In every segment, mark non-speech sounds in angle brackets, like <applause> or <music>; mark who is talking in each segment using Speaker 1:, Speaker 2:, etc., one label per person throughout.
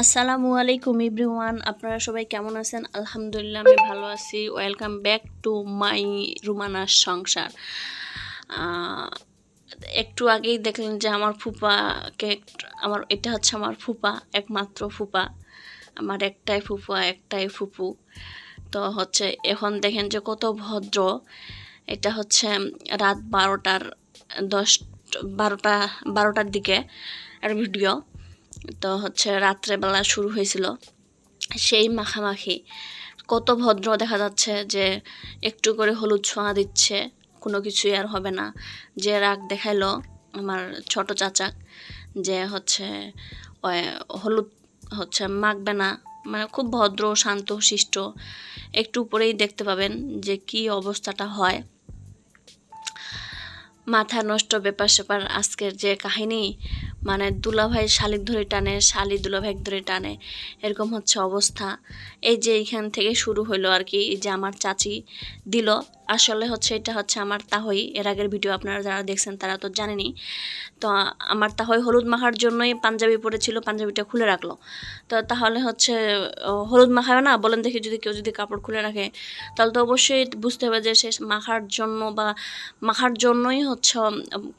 Speaker 1: আসসালামু আলাইকুম ইব্রিওয়ান আপনারা সবাই কেমন আছেন? আলহামদুলিল্লাহ, আমি ভালো আছি। ওয়েলকাম ব্যাক টু মাই রুমানার সংসার। একটু আগেই দেখলেন যে আমার ফুপাকে আমার এটা হচ্ছে আমার ফুপা, একমাত্র ফুপা। আমার একটাই ফুপা একটাই ফুপু। তো হচ্ছে, এখন দেখেন যে কত ভদ্র। এটা হচ্ছে রাত বারোটার দশ বারোটা বারোটার দিকে আর ভিডিও তো হচ্ছে রাত্রেবেলা শুরু হয়েছিল। সেই মাখামাখি, কত ভদ্র দেখা যাচ্ছে যে একটু করে হলুদ ছোঁয়া দিচ্ছে, কোনো কিছুই আর হবে না। যে রাগ দেখাইলো আমার ছোট চাচাক, যে হচ্ছে হলুদ হচ্ছে মাখবে না মানে খুব ভদ্র, শান্ত, শিষ্ট, একটু উপরেই দেখতে পাবেন যে কি অবস্থাটা হয়। মাথা নষ্ট ব্যাপার স্যাপার আজকের যে কাহিনী মানে দুলাভাই শালিক ধরে টানে, শালি দুলাভাই ধরে টানে, এরকম হচ্ছে অবস্থা। এই যে এইখান থেকে শুরু হলো আর কি যে আমার চাচি দিল। আসলে হচ্ছে এটা হচ্ছে আমার তাহই, এর আগের ভিডিও আপনারা যারা দেখছেন তারা তো জানেনি তো আমার তাহই হলুদ মাখার জন্যই পাঞ্জাবি পরেছিল, পাঞ্জাবিটা খুলে রাখল। তো তাহলে হচ্ছে হলুদ মাখাবে না? বলেন দেখি যদি কেউ যদি কাপড় খুলে রাখে, তাহলে তো অবশ্যই বুঝতে হবে যে সে মাখার জন্য বা মাখার জন্যই হচ্ছে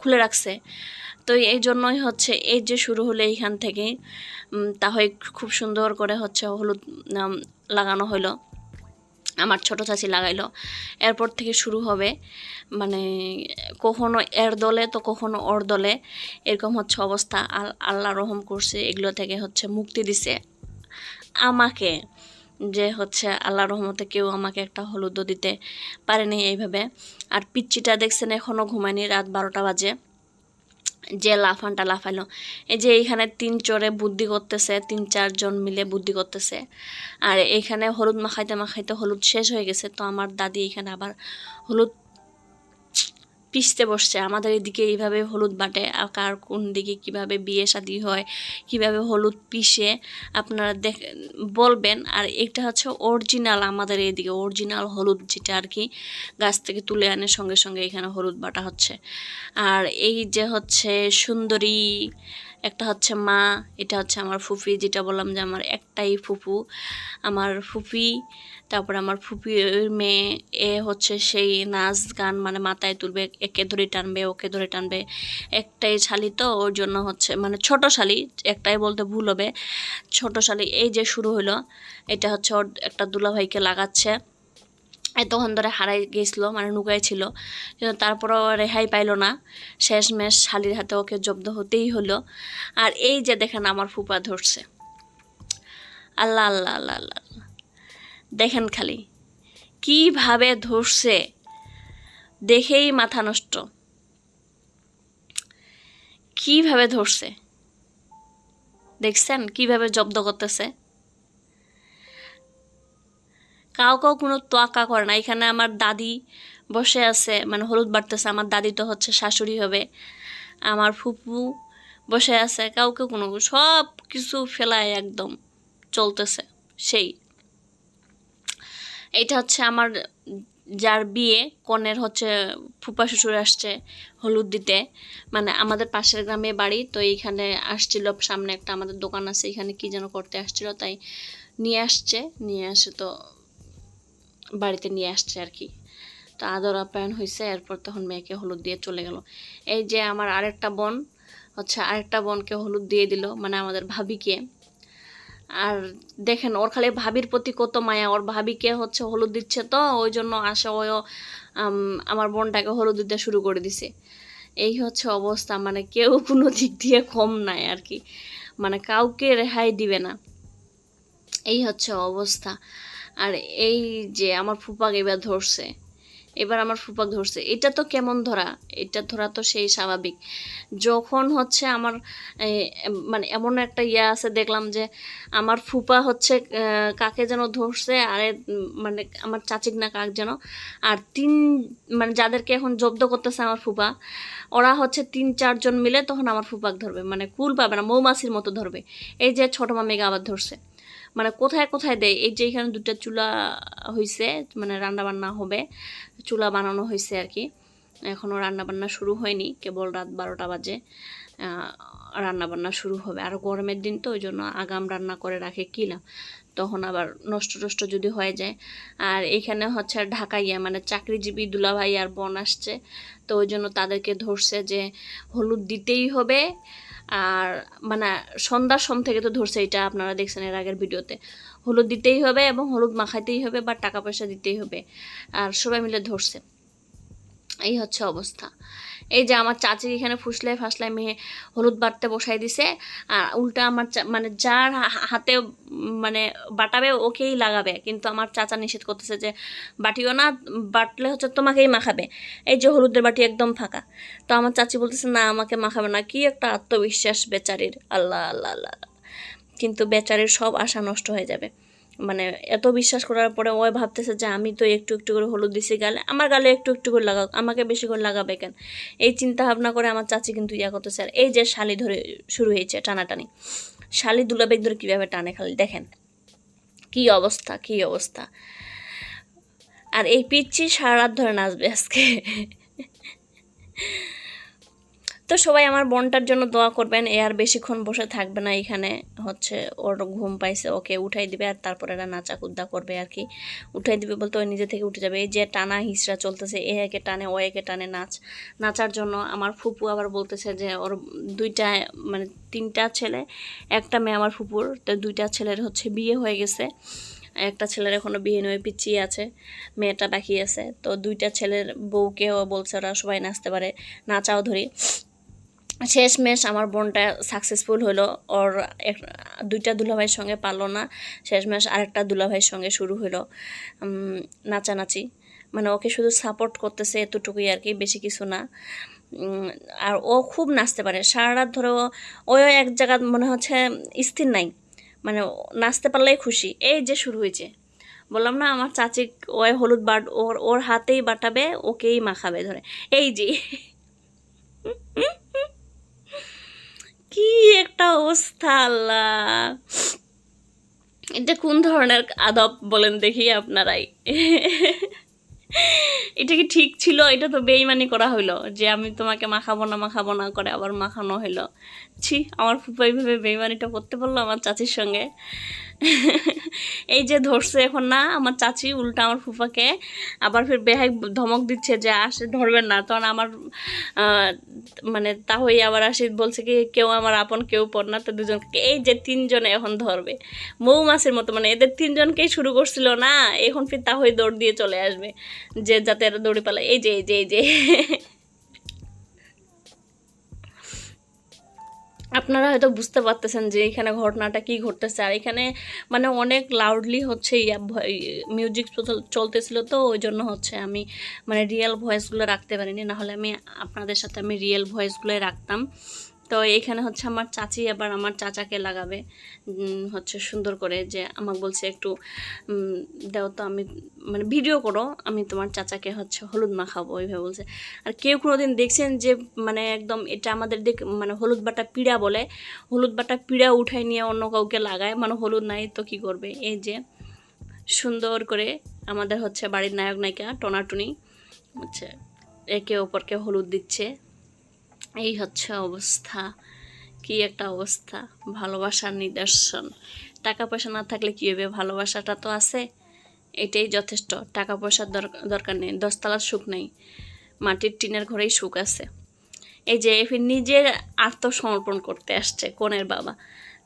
Speaker 1: খুলে রাখছে। তো এই জন্যই হচ্ছে, এই যে শুরু হলে এইখান থেকে তাহলে খুব সুন্দর করে হচ্ছে হলুদ লাগানো হলো। আমার ছোট চাচি লাগাইলো। এরপর থেকে শুরু হবে মানে কখনো এর দলে তো কখনো ওর দলে। এরকম হচ্ছে অবস্থা। আল- আল্লাহ রহম করছে, এগুলো থেকে হচ্ছে মুক্তি দিছে। আমাকে যে হচ্ছে আল্লাহ রহমতে কেউ আমাকে একটা হলুদও দিতে পারেনি এইভাবে। আর পিচ্চিটা দেখছেন এখনও ঘুমায়নি, রাত বারোটা বাজে। যে লাফানটা লাফাইলো। এই যে এইখানে তিন চোরে বুদ্ধি করতেছে, তিন চারজন মিলে বুদ্ধি করতেছে। আর এইখানে হলুদ মাখাইতে মাখাইতে হলুদ শেষ হয়ে গেছে, তো আমার দাদি এখানে আবার হলুদ পিষতে বসছে। আমাদের এদিকে এইভাবে হলুদ বাটে। কার কোন দিকে কীভাবে বিয়ে শাদি হয়, কীভাবে হলুদ পিষে, আপনারা দেখ, বলবেন। আর এটা হচ্ছে অরিজিনাল আমাদের এদিকে অরিজিনাল হলুদ যেটা আর কি, গাছ থেকে তুলে আনে সঙ্গে সঙ্গে এখানে হলুদ বাটা হচ্ছে। আর এই যে হচ্ছে সুন্দরী একটা হচ্ছে মা, এটা হচ্ছে আমার ফুফি, যেটা বললাম যে আমার একটাই ফুফু আমার ফুফি তারপরে আমার ফুপির মেয়ে, এ হচ্ছে সেই নাচ গান মানে মাথায় তুলবে, একে ধরে টানবে, ওকে ধরে টানবে। একটাই শালি তো, ওর জন্য হচ্ছে মানে ছোট শালি, একটাই বলতে ভুল হবে। ছোট শালি এই যে শুরু হলো, এটা হচ্ছে ওর একটা দুলাভাইকে লাগাচ্ছে। এতক্ষণ ধরে হারাই গেছিল মানে নুকাই ছিল। কিন্তু তারপরও রেহাই পাইলো না। শেষমেশ শালির হাতে ওকে জব্দ হতেই হলো। আর এই যে দেখেন আমার ফুপা ধরছে। আল্লাহ আল্লাহ আল্লাহ আল্লাহ। দেখেন খালি, কীভাবে ধরছে। দেখেই মাথা নষ্ট। কীভাবে ধরছে? দেখছেন? কীভাবে জব্দ করতেছে? কাউ কাউ কোনো তোয়াক্কা করে না। এখানে আমার দাদি বসে আছে মানে হলুদ বাড়তেছে, আমার দাদি তো হচ্ছে শাশুড়ি হবে। আমার ফুপু বসে আছে কাউকে কোনো সব কিছু ফেলায় একদম চলতেছে, সেই। এটা হচ্ছে আমার যার বিয়ে, কনের হচ্ছে ফুপা শ্বশুর আসছে হলুদ দিতে। মানে আমাদের পাশের গ্রামে বাড়ি, তো এইখানে আসছিল, সামনে একটা আমাদের দোকান আছে, এখানে কি যেন করতে আসছিল, তাই নিয়ে আসছে, নিয়ে আসে তো বাড়িতে নিয়ে আসছে আর কি। তো আদর আপ্যায়ন হয়েছে এরপর তখন মেয়েকে হলুদ দিয়ে চলে গেল। এই যে আমার আরেকটা বোন, হচ্ছে আরেকটা বোনকে হলুদ দিয়ে দিল মানে আমাদের ভাবিকে। আর দেখেন, ওর খালি ভাবির প্রতি কত মায়া, ওর ভাবিকে হচ্ছে হলুদ দিচ্ছে তো, ওই জন্য আসে ওই আমার বোনটাকে হলুদ দিতে শুরু করে দিছে। এই হচ্ছে অবস্থা মানে কেউ <laughs> কোনো দিক দিয়ে কম নাই আর কি। মানে কাউকে রেহাই দিবে না। এই হচ্ছে অবস্থা। আর এই যে আমার ফুপাকে এবার ধরছে, এবার আমার ফুপাক ধরছে, এটা তো কেমন ধরা? এটা ধরা তো সেই স্বাভাবিক। যখন হচ্ছে আমার মানে এমন একটা ইয়ে আছে, দেখলাম যে আমার ফুপা হচ্ছে কাকে যেন ধরছে, আরে মানে আমার চাচিক না কাক যেন, আর তিন মানে যাদেরকে এখন জব্দ করতেছে আমার ফুপা, ওরা হচ্ছে তিন, চারজন মিলে তখন আমার ফুপাক ধরবে মানে কুল পাবে না, মৌমাছির মতো ধরবে। এই যে ছোট মামিকে আবার ধরছে। মানে কোথায় কোথায় দেয়? এই যে এখানে দুটা চুলা হয়েছে মানে রান্না বান্না হবে, চুলা বানানো হয়েছে আর কি। এখনও রান্না বান্না শুরু হয়নি, কেবল রাত বারোটা বাজে রান্না বান্না শুরু হবে। আর গরমের দিন তো ওই জন্য আগাম রান্না করে রাখে কিলাম তখন আবার নষ্ট টষ্ট যদি হয়ে যায়। আর এখানে হচ্ছে ঢাকাইয়া মানে চাকরিজীবী দুলাভাই আর বোন আসছে, তো ওই জন্য তাদেরকে ধরছে যে হলুদ দিতেই হবে আর মানে সন্ধ্যার সম থেকে তো ধরছে, এটা আপনারা দেখছেন এর আগের ভিডিওতে। হলুদ দিতেই হবে এবং হলুদ মাখাইতেই হবে বা টাকা পয়সা দিতেই হবে। আর সবাই মিলে ধরছে। এই হচ্ছে অবস্থা। এই যে আমার চাচি এখানে ফুসলাই ফাসলাই মেয়ে হলুদ বাটতে বসাই দিছে, আর উল্টা আমার মানে যার হাতে মানে বাটাবে ওকেই লাগাবে। কিন্তু আমার চাচা নিষেধ করতেছে যে, বাটিও না, বাটলে হচ্ছে তোমাকেই মাখাবে। এই যে হলুদের বাটি একদম ফাঁকা। তো আমার চাচি বলতেছে, না, আমাকে মাখাবে না। কি একটা আত্মবিশ্বাস বেচারির। আল্লাহ আল্লাহ আল্লাহ। কিন্তু বেচারির সব আশা নষ্ট হয়ে যাবে। মানে এত বিশ্বাস করার পরে ওই ভাবতেছে যে আমি তো একটু একটু করে হলুদ দিছি গালে। আমার গালে একটু একটু করে লাগাও, আমাকে বেশি করে লাগাবে কেন? এই চিন্তা ভাবনা করে আমার চাচি কিন্তু ইয়া করতেছে, আর এই যে শালি ধরে শুরু হয়েছে টানাটানি, শালি দুলাবেগ ধরে কীভাবে টানে খালি দেখেন, কি অবস্থা কি অবস্থা? আর এই পিচ্ছি সারা রাত ধরে নাচবে আজকে। তো সবাই আমার বোনটার জন্য দোয়া করবেন, এ আর বেশিক্ষণ বসে থাকবে না এখানে। হচ্ছে ওর ঘুম পাইছে, ওকে উঠাই দিবে আর তারপরে এরা নাচা কুদ্দা করবে আর কি। উঠাই দিবে বলতে ওই নিজে থেকে উঠে যাবে। এই যে টানা হিসরা চলতেছে, এ একে টানে, ও একে টানে নাচ। নাচার জন্য আমার ফুপু আবার বলতেছে যে ওর দুইটা মানে তিনটা ছেলে, একটা মেয়ে আমার ফুপুর। তো দুইটা ছেলের হচ্ছে বিয়ে হয়ে গেছে। একটা ছেলের এখনও বিয়ে নয়, পিছিয়ে আছে, মেয়েটা বাকি আছে। তো দুইটা ছেলের বউকেও বলছে ওরা সবাই নাচতে পারে। নাচাও ধরি। শেষমেশ আমার বোনটা সাকসেসফুল হলো। ওর এক, দুইটা দুলাভাইয়ের সঙ্গে পারল না। শেষমেশ আরেকটা দুলাভাইয়ের সঙ্গে শুরু হলো নাচানাচি। মানে ওকে শুধু সাপোর্ট করতেছে এতটুকুই আর কি, বেশি কিছু না। আর ও খুব নাচতে পারে। সারা রাত ধরে ও এক জায়গা মনে হচ্ছে স্থির নাই। মানে নাচতে পারলেই খুশি। এই যে শুরু হয়েছে। বললাম, না, আমার চাচি ওই হলুদ বাট, ওর ওর হাতেই বাটাবে, ওকেই মাখাবে ধরে। এই যে। কি একটা অবস্থা, আল্লাহ। এটা কোন ধরনের আদব বলেন দেখি আপনারাই? এটা কি ঠিক ছিল? এটা তো বেইমানি করা হইল যে আমি তোমাকে মাখাবো না মাখাবো না করে আবার মাখানো হইল। ছি, আমার ফুপা এইভাবে বেইমানিটা করতে পারল আমার চাচির সঙ্গে। এই যে ধরছে এখন না, আমার চাচি উল্টা আমার ফুফাকে আবার ফির বেহাই ধমক দিচ্ছে যে আসে, ধরবেন না। তখন আমার মানে তাহই আবার আসি বলছে কি, কেউ আমার আপন, কেউ পর না, তো দুজনকে এই যে তিনজনে এখন ধরবে। মৌমাছির মতো মানে এদের তিনজনকেই শুরু করছিল না, এখন ফির তাহই দৌড় দিয়ে চলে আসবে, যে যাতে এরা দৌড়ে পালায়। এই যে এই যে এই যে। আপনারা হয়তো বুঝতে পারতেছেন যে এখানে ঘটনাটা কি ঘটতেছে। আর এখানে মানে অনেক লাউডলি হচ্ছে মিউজিক চলতেছিল তো ওই জন্য হচ্ছে আমি মানে রিয়েল ভয়েসগুলো রাখতে পারিনি। নাহলে আমি আপনাদের সাথে আমি রিয়েল ভয়েসগুলোই রাখতাম। তো এখানে হচ্ছে আমার চাচি আবার আমার চাচাকে লাগাবে হচ্ছে সুন্দর করে যে আমাকে বলছে একটু দাও তো আমি মানে ভিডিও করো, আমি তোমার চাচাকে হচ্ছে হলুদ মাখাবো, ওইভাবে বলছে। আর কেউ কোনো দিন দেখছেন যে মানে একদম এটা আমাদের দিক মানে হলুদ বাটা পিড়া বলে, হলুদ বাটা পিড়া উঠাই নিয়ে অন্য কাউকে লাগায় মানে হলুদ নাই তো কি করবে? এই যে সুন্দর করে আমাদের হচ্ছে বাড়ির নায়ক নায়িকা টনাটুনি, হচ্ছে একে অপরকে হলুদ দিচ্ছে। এই হচ্ছে অবস্থা। কি একটা অবস্থা ভালোবাসার নিদর্শন। টাকা পয়সা না থাকলে কী হবে ভালোবাসাটা তো আছে? এটাই যথেষ্ট, টাকা পয়সার দরকার নেই, দশতলার সুখ নেই, মাটির টিনের ঘরেই সুখ আছে। এই যে নিজের আত্মসমর্পণ করতে আসছে, কনের বাবা।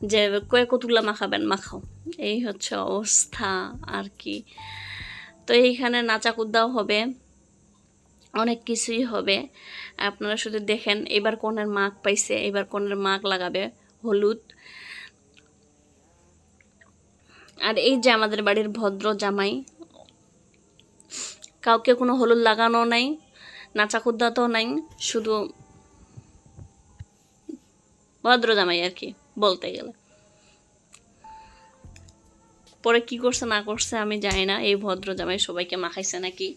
Speaker 1: যে কয়ে কতুল্লা মাখাবেন, মাখাও। এই হচ্ছে অবস্থা, আর কি। তো এইখানে নাচা কুদ্দাও হবে। অনেক কিছুই হবে। আপনারা শুধু দেখেন, এবার কোনের মাক পাইছে, এবার কোনের মাক লাগাবে, হলুদ। আর এই যে আমাদের বাড়ির ভদ্র জামাই, কাউকে কোনো হলুদ লাগানো নাই নাচা কুদ্দাতেও নাই, শুধু ভদ্র জামাই আর কি, বলতে গেলে। পরে কি করছে, না করছে, আমি জানি না, এই ভদ্র জামাই সবাইকে মাখাইছে নাকি?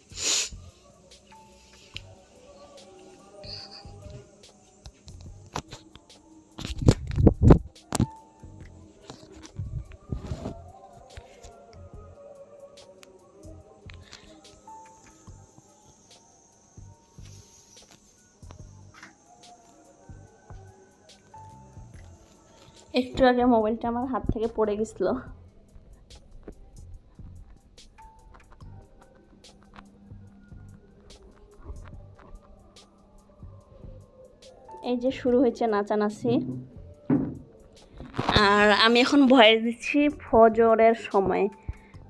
Speaker 1: একটু আগে মোবাইলটা আমার হাত থেকে পড়ে গেছিল। এই যে শুরু হয়েছে নাচানাচি। আর আমি এখন ভয়েস দিচ্ছি ফজরের সময়।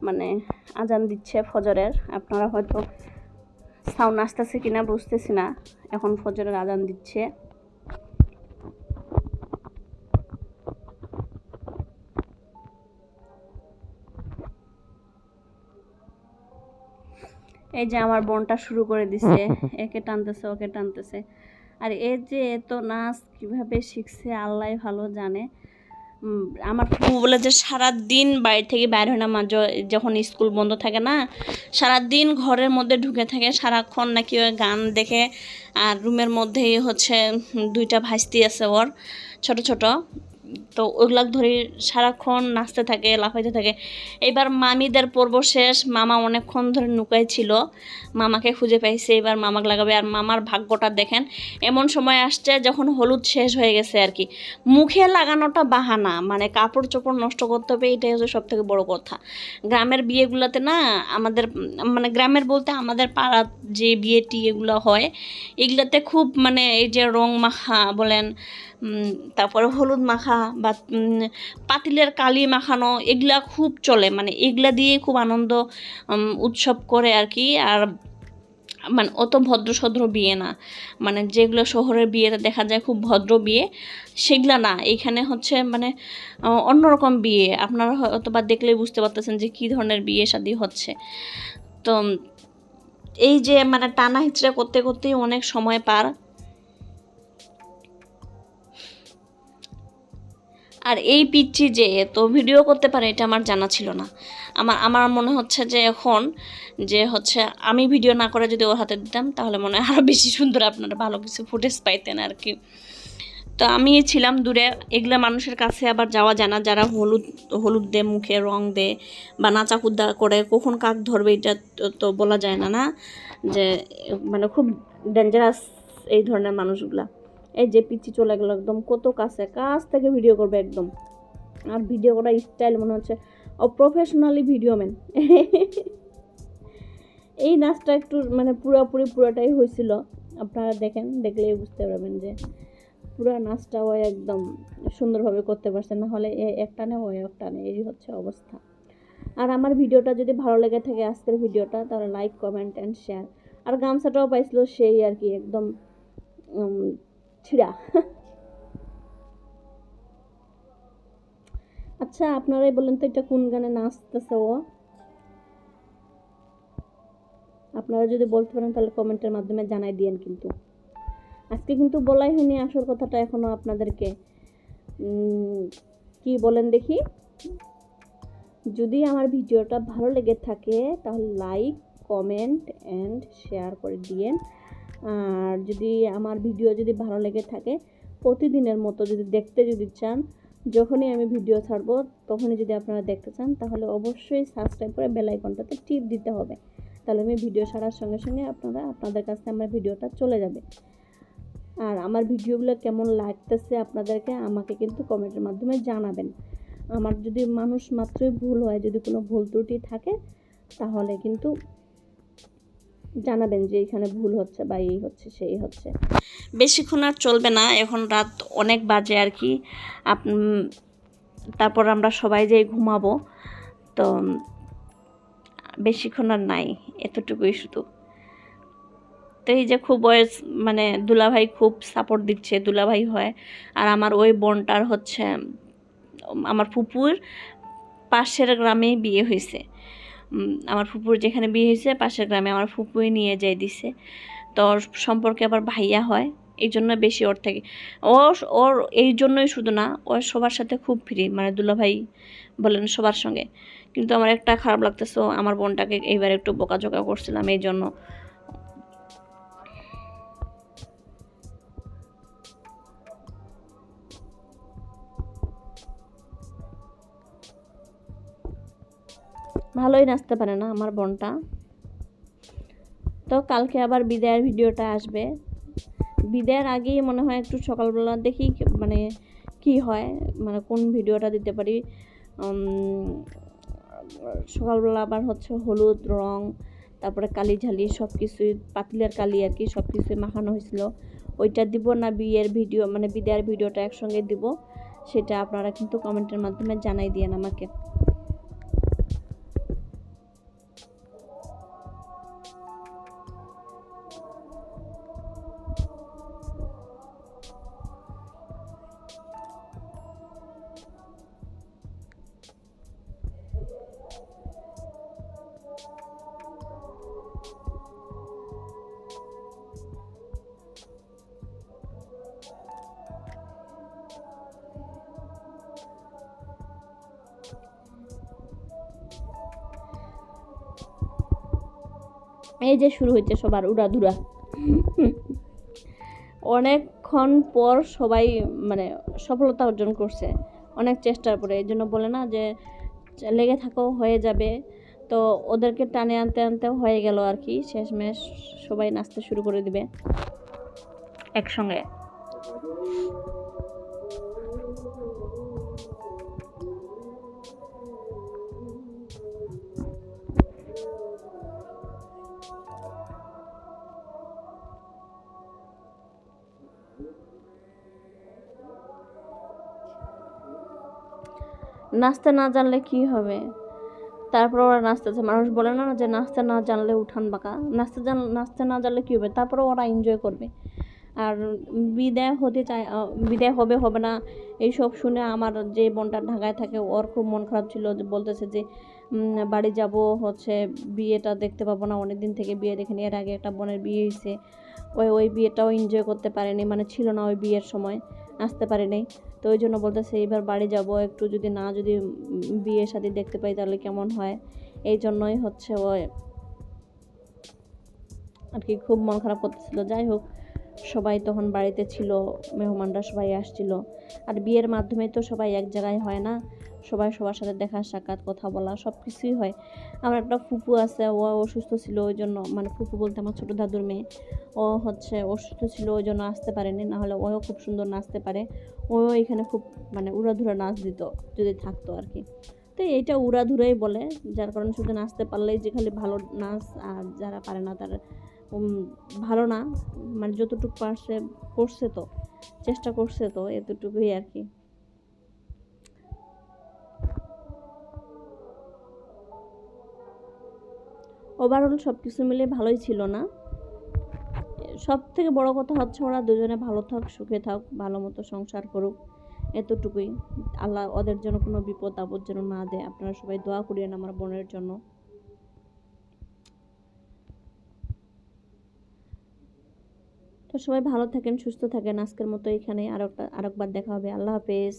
Speaker 1: মানে আজান দিচ্ছে ফজরের। আপনারা হয়তো সাউন্ড আসতেছে কিনা বুঝতেছি না। এখন ফজরের আজান দিচ্ছে। এই যে আমার বোনটা শুরু করে দিছে <laughs> একে টানতেছে ওকে টানতেছে। আর এ যে এত নাচ কীভাবে শিখছে আল্লাহ ভালো জানে। আমার ফুপু বলে যে সারা দিন বাড়ি থেকে বাইর হয় না মা যখন স্কুল বন্ধ থাকে না সারা দিন ঘরের মধ্যে ঢুকে থাকে সারাক্ষণ নাকি ওই গান দেখে আর রুমের মধ্যেই হচ্ছে দুইটা ভাস্তি আছে ওর ছোট ছোট। তো ওগুলা ধরে সারাক্ষণ নাচতে থাকে, লাফাইতে থাকে। এবার মামিদের পর্ব শেষ, মামা অনেকক্ষণ ধরে নুকাই ছিল মামাকে খুঁজে পাইছে, এবার মামাকে লাগাবে। আর মামার ভাগ্যটা দেখেন, এমন সময় আসছে যখন হলুদ শেষ হয়ে গেছে আর কি। মুখে লাগানোটা বাহানা মানে কাপড় চোপড় নষ্ট করতে হবে, এটাই হচ্ছে সব থেকে বড় কথা। গ্রামের বিয়েগুলোতে না, আমাদের মানে গ্রামের বলতে আমাদের পাড়ার যে বিয়ে টিয়েগুলো হয়, এগুলাতে খুব মানে এই যে রং মাখা বলেন তারপরে হলুদ মাখা বা পাতিলের কালি মাখানো, এগুলা খুব চলে। মানে এগুলা দিয়ে খুব আনন্দ উৎসব করে আর কি। আর মানে অত ভদ্র সদ্র বিয়ে না। মানে যেগুলো শহরের বিয়েতে দেখা যায় খুব ভদ্র বিয়ে, সেগুলা না। এইখানে হচ্ছে মানে অন্যরকম বিয়ে। আপনারা হয়তো বা দেখলেই বুঝতে পারতেছেন যে কী ধরনের বিয়ে শাদী হচ্ছে। তো, এই যে মানে টানা হিচড়া করতে, করতেই অনেক সময় পার। আর এই পিচ্ছি যে তো ভিডিও করতে পারে, এটা আমার জানা ছিল না। আমার আমার মনে হচ্ছে যে এখন যে হচ্ছে আমি ভিডিও না করে যদি ওর হাতে দিতাম, তাহলে মনে হয় আরও বেশি সুন্দর আপনারা ভালো কিছু ফুটেজ পাইতেন আর কি তো আমি ছিলাম দূরে, এগুলা মানুষের কাছে আবার যাওয়া যায় না, যারা হলুদ হলুদ দে, মুখে রং দে বা নাচা কুদ্দা করে কখন কাক ধরবে, এটা তো বলা যায় না না? যে মানে খুব ডেঞ্জারাস এই ধরনের মানুষগুলা। এই যে পিচ্ছি চলে গেল একদম, কত কাছে, কাছ থেকে ভিডিও করবে একদম। আর ভিডিও করার স্টাইল মনে হচ্ছে, ও প্রফেশনালি ভিডিও ম্যান এই নাচটা একটু মানে পুরোপুরি পুরোটাই হয়েছিল। আপনারা দেখেন, দেখলেই বুঝতে পারবেন যে পুরো নাচটা ও একদম সুন্দরভাবে করতে পারছে। না হলে এ একটানে, ও একটানে, এই হচ্ছে অবস্থা। আর আমার ভিডিওটা যদি ভালো লেগে থাকে আজকের ভিডিওটা, তাহলে লাইক কমেন্ট অ্যান্ড শেয়ার আর গামছাটাও পাইছিল সেই আর কি, একদম ছিঁড়া। আচ্ছা আপনারাই বলেন তো এটা কোন গানে নাচতেছে ও? আপনারা যদি বলতে পারেন তাহলে কমেন্টের মাধ্যমে জানাই দিয়েন কিন্তু। আজকে কিন্তু বলাই হয়নি আসল কথাটা এখনও আপনাদেরকে। কি বলেন দেখি? যদি আমার ভিডিওটা ভালো লেগে থাকে তাহলে লাইক, কমেন্ট অ্যান্ড শেয়ার করে দিয়েন। আর যদি আমার ভিডিও যদি ভালো লেগে থাকে, প্রতিদিনের মতো যদি দেখতে যদি চান, যখনই আমি ভিডিও ছাড়বো, তখনই যদি আপনারা দেখতে চান, তাহলে অবশ্যই সাবস্ক্রাইব করে বেল আইকনটাতে টিপ দিতে হবে। তাহলে আমি ভিডিও ছাড়ার সঙ্গে সঙ্গে আপনারা, আপনাদের কাছে আমার ভিডিওটা চলে যাবে। আর আমার ভিডিওগুলো কেমন লাগতেছে আপনাদেরকে, আমাকে কিন্তু কমেন্টের মাধ্যমে জানাবেন। আমার যদি মানুষ মাত্রই ভুল হয়, যদি কোনো ভুল ত্রুটি থাকে, তাহলে কিন্তু জানাবেন যে এখানে ভুল হচ্ছে বা এই হচ্ছে, সেই হচ্ছে। বেশিক্ষণ আর চলবে না, এখন রাত অনেক বাজে আর কি। আপ তারপর আমরা সবাই যেয়ে ঘুমাবো। তো, বেশিক্ষণ আর নাই, এতটুকুই শুধু। তো এই যে খুব বয়স মানে দুলাভাই খুব সাপোর্ট দিচ্ছে, দুলাভাই হয়। আর আমার ওই বোনটার হচ্ছে, আমার ফুপুর পাশের গ্রামেই বিয়ে হয়েছে। আমার ফুপুর যেখানে বিয়ে হয়েছে, পাশের গ্রামে আমার ফুপুই নিয়ে যাই দিছে। তো ওর সম্পর্কে আবার ভাইয়া হয় এই জন্য বেশি ওর থেকে। ওর ওর এই জন্যই শুধু না, ও সবার সাথে খুব ফ্রি মানে দুলাভাই বলেন সবার সঙ্গে। কিন্তু আমার একটা খারাপ লাগতেছে আমার বোনটাকে এইবার একটু বোকাঝোকা করছিলাম এই জন্য ভালোই নাচতে পারে না আমার বোনটা। তো কালকে আবার বিদায়ের ভিডিওটা আসবে। বিদায়ের আগেই মনে হয় একটু সকালবেলা দেখি মানে কি হয় মানে কোন ভিডিওটা দিতে পারি। সকালবেলা আবার হচ্ছে হলুদ রং, তারপরে কালি ঝালি সব কিছুই পাতিলের কালি আর কি সব কিছুই মাখানো হয়েছিল। ওইটা দিব না বিয়ের ভিডিও মানে বিদায়ের ভিডিওটা একসঙ্গে দিব। সেটা আপনারা কিন্তু কমেন্টের মাধ্যমে জানাই দিয়েন আমাকে। এই যে শুরু হয়েছে সবার উড়াধুরা। অনেকক্ষণ পর সবাই মানে সফলতা অর্জন করছে। অনেক চেষ্টার পরে। এই জন্য বলে না যে, লেগে থাকো, হয়ে যাবে। তো ওদেরকে টানে আনতে আনতে হয়ে গেল আর কি। শেষমেশ সবাই নাচতে শুরু করে দিবে। একসঙ্গে। নাচতে না জানলে কি হবে? তারপর ওরা নাচতেছে মানুষ বলে না, যে নাচতে না জানলে উঠান বাঁকা। নাচতে জান নাচতে না জানলে কী হবে? তারপরে ওরা এনজয় করবে। আর বিদায় হতে চায় বিদায় হবে হবে না, এইসব শুনে আমার যে বোনটা ঢাকায় থাকে, ওর খুব মন খারাপ ছিল, যে বলতেছে যে বাড়ি যাব, হচ্ছে বিয়েটা দেখতে পাবো না অনেক দিন থেকে বিয়ে দেখেনি, এর আগে একটা বোনের বিয়ে হয়েছে। ওই ওই বিয়েটাও এনজয় করতে পারেনি মানে ছিল না ওই বিয়ের সময়, আসতে পারেনি। তো ওই জন্য বলতেছে, এবার বাড়ি যাব, একটু যদি না যদি বিয়ে সাথে দেখতে পাই তাহলে কেমন হয়? এই জন্যই হচ্ছে ও আর কি খুব মন খারাপ করতেছিল। যাই হোক, সবাই তখন বাড়িতে ছিল, মেহমানরা সবাই আসছিল। আর বিয়ের মাধ্যমে তো সবাই এক জায়গায় হয় না। সবাই সবার সাথে দেখা, সাক্ষাৎ, কথা বলা সব কিছুই হয়। আমার একটা ফুপু আছে, ও অসুস্থ ছিল ওই জন্য মানে ফুপু বলতে আমার ছোটো দাদুর মেয়ে। ও হচ্ছে অসুস্থ ছিল ওই জন্য আসতে পারেনি নাহলে ওও খুব সুন্দর নাচতে পারে। ও এখানে খুব মানে উড়াধুরা নাচ দিত, যদি থাকতো আর কি। তো এইটা উড়াধুরাই বলে, যার কারণে শুধু নাচতে পারলেই যে খালি ভালো নাচ, আর যারা পারে না তার ভালো না মানে যতটুকু পারছে, করছে তো, চেষ্টা করছে তো, এতটুকুই আর কি। ওভারঅল সব কিছু মিলে ভালোই ছিল না। সব থেকে বড় কথা হচ্ছে ওরা দুজনে ভালো থাক, সুখে থাক, ভালো মতো সংসার করুক, এতটুকুই। আল্লাহ ওদের জন্য কোনো বিপদ আপদ যেন না দেয়। আপনারা সবাই দোয়া করিয়েন আমার বোনের জন্য। তো সবাই ভালো থাকেন, সুস্থ থাকেন। আজকের মতো এখানে আরেকটা আরেকবার দেখা হবে। আল্লাহ হাফেজ।